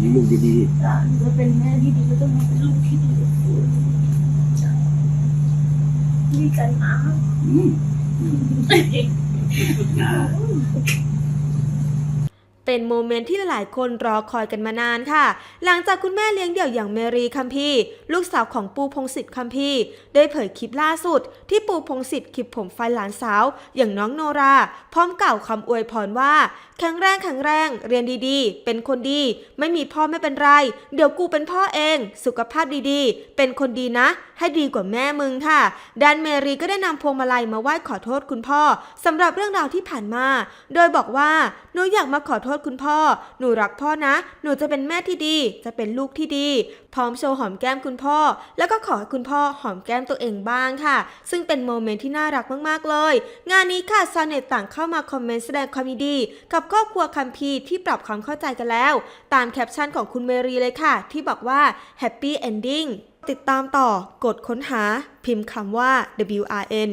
มีลูกดีจะเป็นแม่ที่ดีก็ต้องเป็นลูกที่ดีดีใจมากๆอืม เป็นโมเมนต์ที่หลายคนรอคอยกันมานานค่ะ หลังจากคุณแม่เลี้ยงเดี่ยวอย่างเมรีคัมพีลูกสาวของปูพงศิษฐ์คัมพีได้เผยคลิปล่าสุด ที่ปูพงศิษฐ์คลิปผมไฟหลานสาว อย่างน้องโนรา พร้อมกล่าวคำอวยพรว่า แข็งแรงแข็งแรง เรียนดีๆ เป็นคนดี ไม่มีพ่อไม่เป็นไร เดี๋ยวกูเป็นพ่อเอง สุขภาพดีๆ เป็นคนดีนะ ให้ดีกว่าแม่มึงค่ะด้านเมรีก็ได้นำพวงมาลัยมาไหว้ขอโทษคุณพ่อสำหรับเรื่องราวที่ผ่านมา โดยบอกว่าหนูอยากมาขอโทษคุณพ่อ หนูรักพ่อนะ หนูจะเป็นแม่ที่ดี จะเป็นลูกที่ดี พร้อมโชว์หอมแก้มคุณพ่อ แล้วก็ขอให้คุณพ่อหอมแก้มตัวเองบ้างค่ะ ซึ่งเป็นโมเมนต์ที่น่ารักมากๆเลย งานนี้ค่ะชาวเน็ตต่างเข้ามาคอมเมนต์แสดงความยินดี กับครอบครัวคัมพีที่ปรับความเข้าใจกันแล้ว ตามแคปชั่นของคุณเมรีเลยค่ะ ที่บอกว่า Happy Ending ติดตามต่อกดค้นหา พิมพ์คำว่า WRN